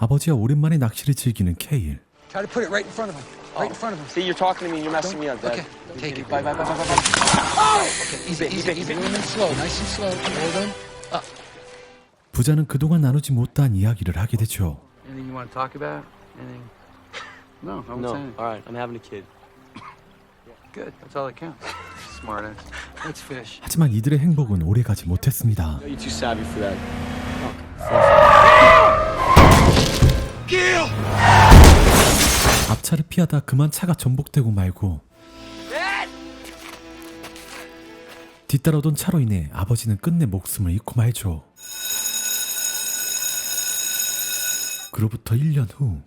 아버지와 오랜만에 낚시를 즐기는 케일. Try to put it right in front of him. Right in front of him. See, you're talking to me and you're messing me up, Dad. Okay, take it. Bye, bye, bye, bye, bye, bye. Okay, easy, easy, easy. Moving slow, nice and slow. Hold him. Up. 부자는 그동안 나누지 못한 이야기를 하게 되죠. Anything you want to talk about? Anything? No, I won't No, say anything. all right, I'm having a kid. Good. That's all that counts. Smart ass. Let's fish. 하지만 이들의 행복은 오래가지 못했습니다. You're too savvy for that. 앞차를 피하다 그만 차가 전복되고 말고 뒤따라오던 차로 인해 아버지는 끝내 목숨을 잃고 말죠. 그로부터 1년 후.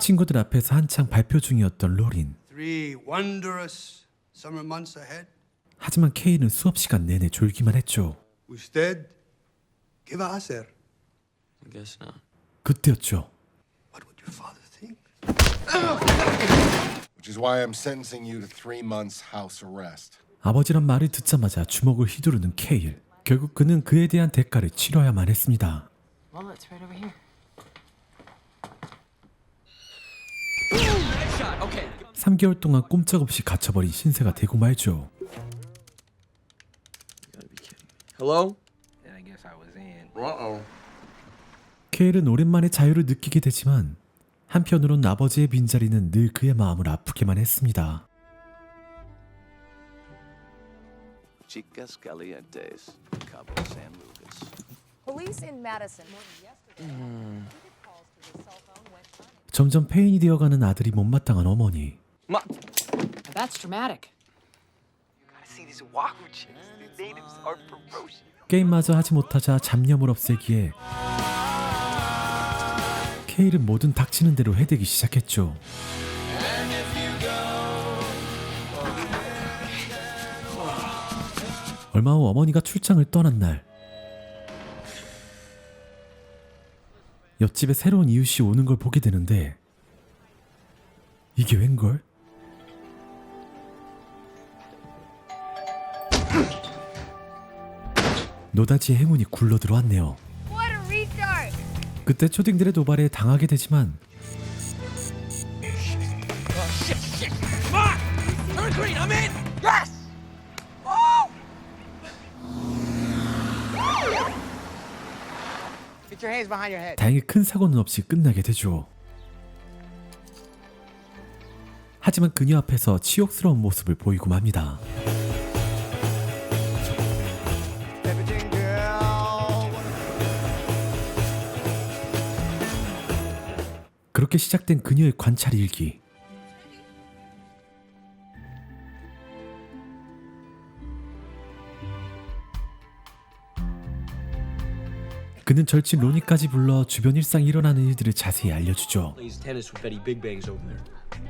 친구들 앞에서 한창 발표 중이었던 로린. Three wondrous summer months ahead. 하지만 케이는 수업 시간 내내 졸기만 했죠. ¿Qué va a hacer? I guess not. 그때였죠. What would your father think? Which is why I'm sentencing you to three months house arrest. 아버지란 말을 듣자마자 주먹을 휘두르는 케일. 결국 그는 그에 대한 대가를 치러야만 했습니다. Well, it's right over here. 3개월 동안 꼼짝없이 갇혀버린 신세가 되고 말죠. Hello? Then I guess I was in. Uh-oh. 케일은 오랜만에 자유를 느끼게 되지만 한편으론 아버지의 빈자리는 늘 그의 마음을 아프게만 했습니다. Chicas calientes, Cabo San Lucas. Police in Madison. 점점 폐인이 되어가는 아들이 못마땅한 어머니. Ma- That's dramatic. See these Wahoo chicks. The natives are ferocious. 게임마저 하지 못하자 잡념을 없애기에 케일은 뭐든 닥치는 대로 해대기 시작했죠. 얼마 후 어머니가 출장을 떠난 날 옆집에 새로운 이웃이 오는 걸 보게 되는데 이게 웬걸? 노다지의 행운이 굴러 들어왔네요. 그때 초딩들의 도발에 당하게 되지만. 다행히 큰 사고는 없이 끝나게 되죠. 하지만 그녀 앞에서 치욕스러운 모습을 보이고 맙니다. 그렇게 시작된 그녀의 관찰 일기. 그는 절친 로니까지 불러 주변 일상 일어나는 일들을 자세히 알려주죠.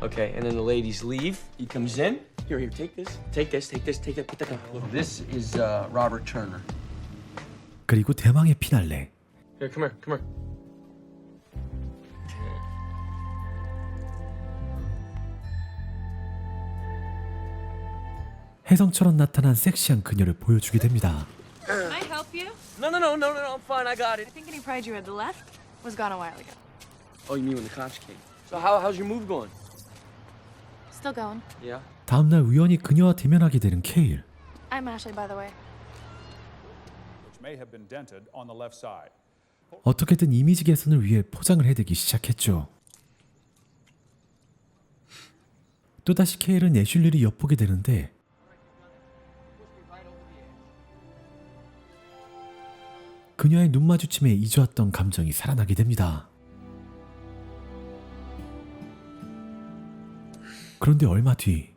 Okay, and then the ladies leave. He comes in. Here, here, take this. Take this, take this, take that, put that down. Look, this is uh, Robert Turner. 그리고 대망의 피날레. Here, come here, come here. 혜성처럼 나타난 섹시한 그녀를 보여주게 됩니다. Can I help you? No, no, no, no, no, no, I'm fine, I got it. I think any pride you had left was gone a while ago. Oh, you mean when the cops came? So how, how's your move going? Still going. Yeah? 다음날 우연히 그녀와 대면하게 되는 케일. I'm Ashley, by the way. which may have been dented on the left side. 어떻게든 이미지 개선을 위해 포장을 해대기 시작했죠. 또다시 케일은 애슐리를 엿보게 되는데 그녀의 눈 마주침에 잊어왔던 감정이 살아나게 됩니다. 그런데 얼마 뒤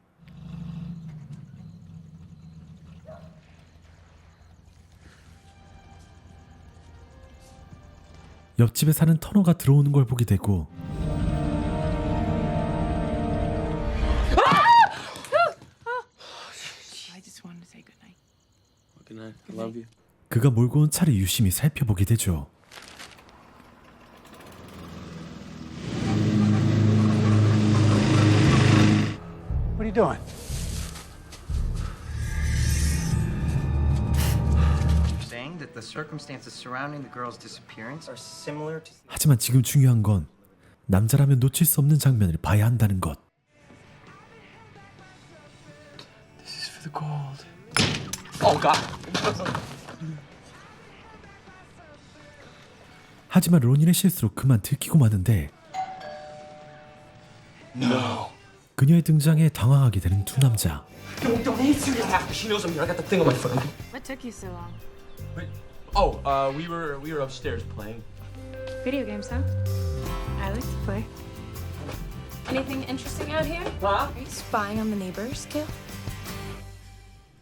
옆집에 사는 터너가 들어오는 걸 보게 되고 그가 몰고 온 차를 유심히 살펴보게 되죠. What are you doing? You're saying find that the circumstances surrounding the girl's disappearance are similar to 하지만 지금 중요한 건 남자라면 놓칠 수 없는 장면을 봐야 한다는 것. This is for the gold. Oh God. 하지만 로닌의 실수로 그만 들키고 마는데 그녀의 등장에 당황하게 되는 두 남자. Don't, don't answer that. She knows I'm here. I got the thing on my phone. What took you so long? Oh, uh, we were we were upstairs playing. Video games, huh? I like to play. Anything interesting out here? Huh? Are you spying on the neighbors, Kale?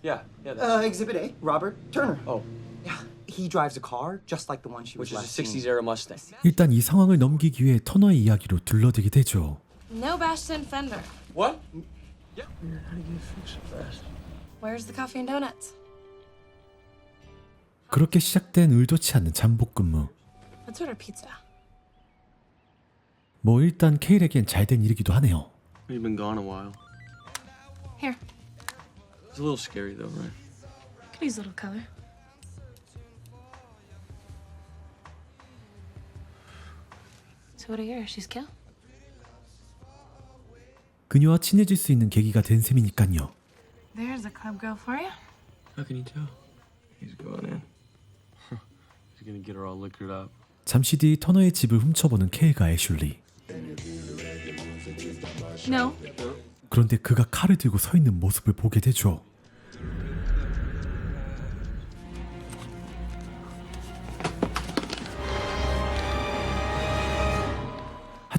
Yeah, yeah. That's, Uh, Exhibit A, Robert Turner. oh, he drives a car just like the one she was which is a last seen. '60s era Mustang. 일단 이 상황을 넘기기 위해 터너의 이야기로 둘러대게 되죠. No bashed in fender. What? Where's the coffee and donuts? 그렇게 시작된 의도치 않는 잠복 근무. Let's order pizza. 뭐 일단 케일에겐 잘된 일이기도 하네요. You've been gone a while. Here, It's a little scary though, right? could use a little color. So what you hear? She's Kale? 그녀와 친해질 수 있는 계기가 된 셈이니까요. There's a club girl for you. How can you tell? He's going in. He's gonna get her all liquored up. 잠시 뒤 터너의 집을 훔쳐보는 케일과 애슐리. No. 그런데 그가 칼을 들고 서 있는 모습을 보게 되죠.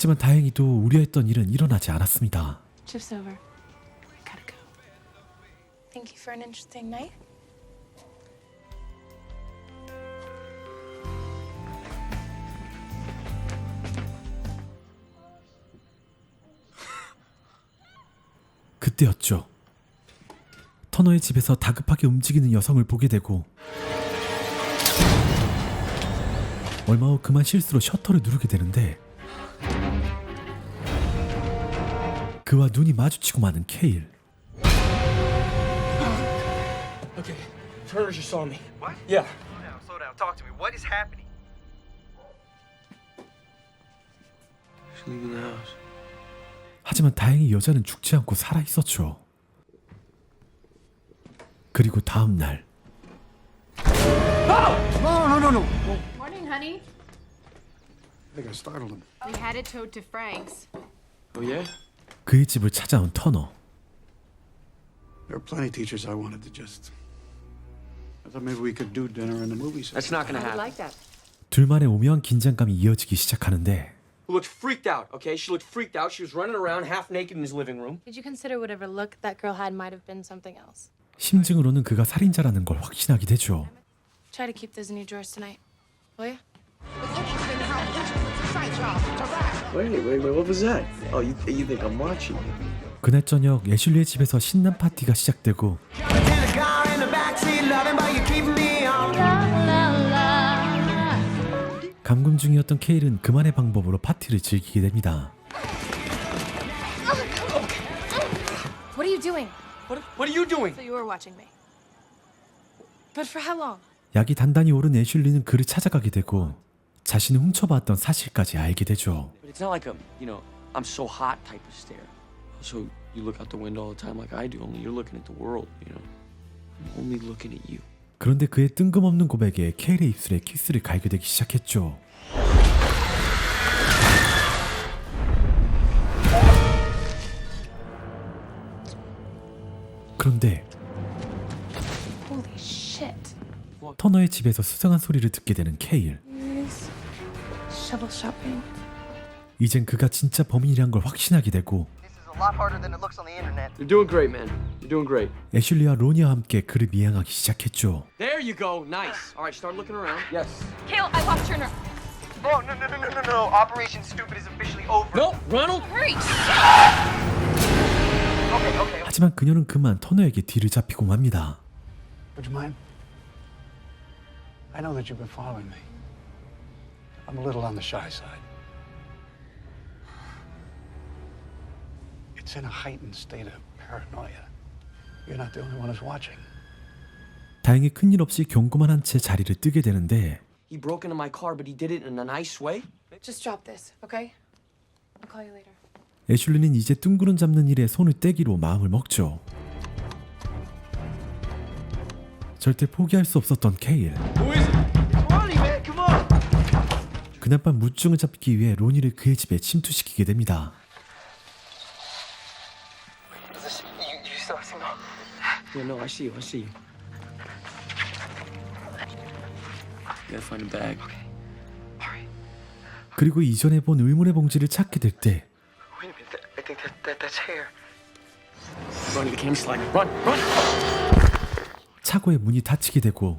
하지만 다행히도 우려했던 일은 일어나지 않았습니다. Shift's over. Gotta go. Thank you for an interesting night. 그때였죠. 터너의 집에서 다급하게 움직이는 여성을 보게 되고 얼마 후 그만 실수로 셔터를 누르게 되는데 그와 눈이 마주치고 마는 케일. Okay, Turner just saw me. What? Yeah. Slow down, slow down. Talk to me. What is happening? She's leaving the house. 하지만 다행히 여자는 죽지 않고 살아 있었죠. 그리고 다음 날 Morning, honey. I think I startled him. We had it towed to Frank's. Oh yeah? 그의 집을 찾아온 터너. There are plenty of teachers I wanted to just. I thought maybe we could do dinner and a movie. That's not gonna happen. that. 둘만의 오묘한 긴장감이 이어지기 시작하는데 Who looked freaked out, okay? She looked freaked out. She was running around half naked in his living room. Did you consider whatever look that girl had might have been something else? 심증으로는 그가 살인자라는 걸 확신하게 되죠. Try to keep those in your drawers tonight, will you? Wait, wait, wait, what was that? Oh, you, you think I'm watching you? 그날 저녁 애슐리의 집에서 신난 파티가 시작되고 감금 중이었던 케일은 그만의 방법으로 파티를 즐기게 됩니다. What are you doing? What, what are you doing? So you were watching me. But for how long? 약이 단단히 오른 애슐리는 그를 찾아가게 되고 자신을 훔쳐봤던 사실까지 알게 되죠. But it's not like a, you know, I'm so hot type of stare. So you look out the window all the time like I do, only you're looking at the world, you know? I'm only looking at you. 그런데 그의 뜬금없는 고백에 케일의 입술에 키스를 갈겨대기 시작했죠. 그런데 Holy shit. 터너의 집에서 수상한 소리를 듣게 되는 케일. Shovel shopping. 이젠 그가 진짜 범인이란 걸 확신하게 되고 This is a lot harder than it looks on the internet. You're doing great, man. You're doing great. 애슐리와 로니와 함께 그를 미행하기 시작했죠. There you go. Nice. All right, start looking around. Yes. Kale, I lost Turner. Oh, no, no, no, no, no, no. Operation Stupid is officially over. No, Ronald. Hurry! Okay, okay. 하지만 그녀는 그만 터너에게 뒤를 잡히고 맙니다. Would you mind? I know that you've been following me. I'm a little on the shy side. It's in a heightened state of paranoia. You're not the only one who's watching. 다행히 큰일 없이 경고만 한 채 자리를 뜨게 되는데 He broke into my car, but he did it in a nice way. Just drop this, okay? I'll call you later. 애슐리는 이제 뜬구름 잡는 일에 손을 떼기로 마음을 먹죠. 절대 포기할 수 없었던 케일. 그날 밤 무증을 잡기 위해 로니를 그의 집에 침투시키게 됩니다. 그리고 이전에 본 의문의 봉지를 찾게 될 때! 차고의 문이 닫히게 되고.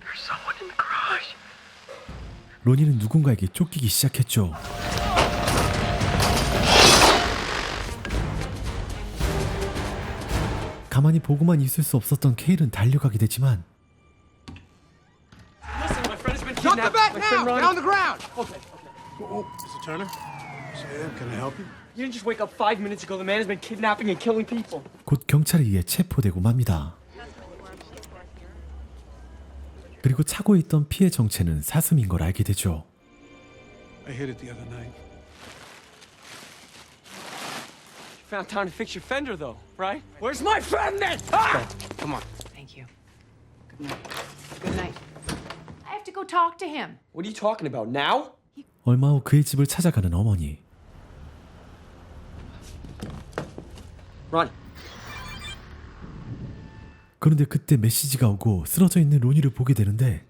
로니는 누군가에게 쫓기기 시작했죠. 가만히 보고만 있을 수 없었던 케일은 달려가게 되지만 Listen, my friend has been kidnapped. my friend Ronnie. on the ground! Okay, okay. Mr. Turner? Sam, can I help you? You didn't just wake up five minutes ago. The man has been kidnapping and killing people. 곧 경찰에 의해 체포되고 맙니다. 그리고 차고에 있던 피해 정체는 사슴인 걸 알게 되죠. I hit it the other night. You found time to fix your fender, though, right? Where's my friend then? Ah! Thank you. Good night. Good night. I have to go talk to him. What are you talking about now? 얼마 후 그의 집을 찾아가는 어머니. Ronnie. 그런데 그때 메시지가 오고 쓰러져 있는 로니를 보게 되는데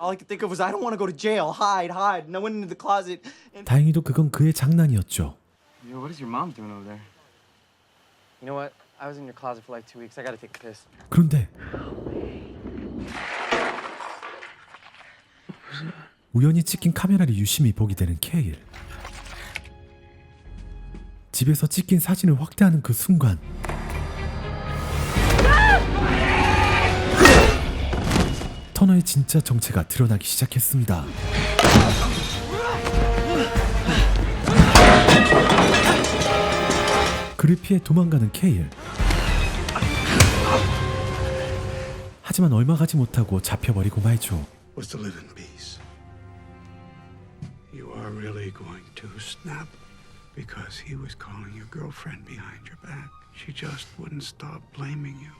All I could think of was I don't want to go to jail. Hide, hide. And I went into the closet and 다행히도 그건 그의 장난이었죠. Is your mom doing over there? You know what? I was in your closet for like two weeks. I gotta take a piss. 그런데 우연히 찍힌 카메라를 유심히 보게 되는 케일. 집에서 찍힌 사진을 확대하는 그 순간 터너의 진짜 정체가 드러나기 시작했습니다. 그를 피해 도망가는 케일. 하지만 얼마 가지 못하고 잡혀버리고 말죠. What's the You are really going to snap because he was calling your girlfriend behind your back. She just wouldn't stop blaming you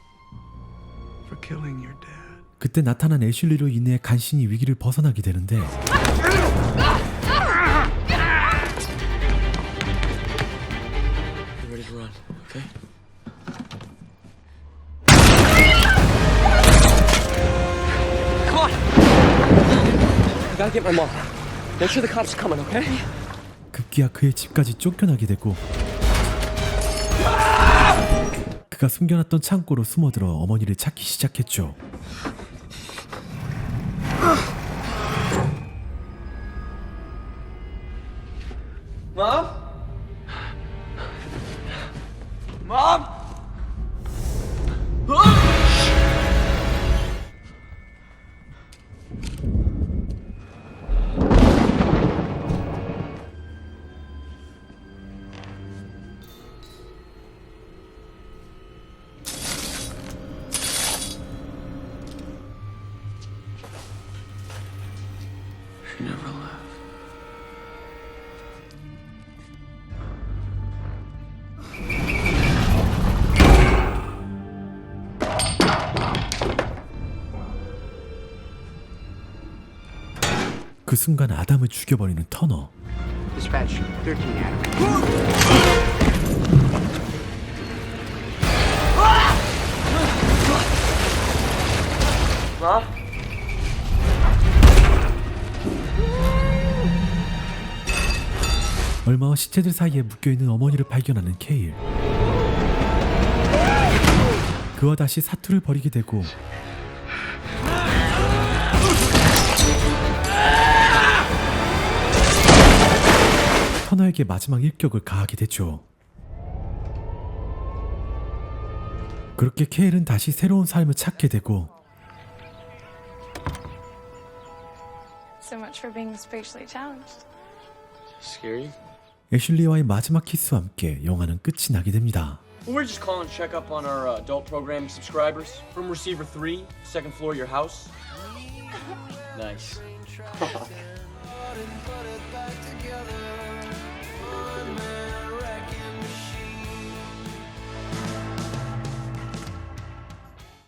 for killing your dad. 그때 나타난 애슐리로 인해 간신히 위기를 벗어나게 되는데 Get ready to run, okay? Come on! I gotta get my mom. Make sure the cops are coming, okay? 급기야 그의 집까지 쫓겨나게 되고 그가 숨겨놨던 창고로 숨어들어 어머니를 찾기 시작했죠. Mom? Mom? She never left. 그 순간 아담을 죽여버리는 터너. Dispatch 13 Adam. Mom? 얼마 후 시체들 사이에 묶여있는 어머니를 발견하는 케일. 그와 다시 사투를 벌이게 되고 터너에게 마지막 일격을 가하게 되죠. 그렇게 케일은 다시 새로운 삶을 찾게 되고 So much for being spatially challenged. Scary? 애슐리와의 마지막 키스와 함께 영화는 끝이 나게 됩니다. We're just calling to check up on our uh, adult programming subscribers from receiver three, second floor of your house. Nice.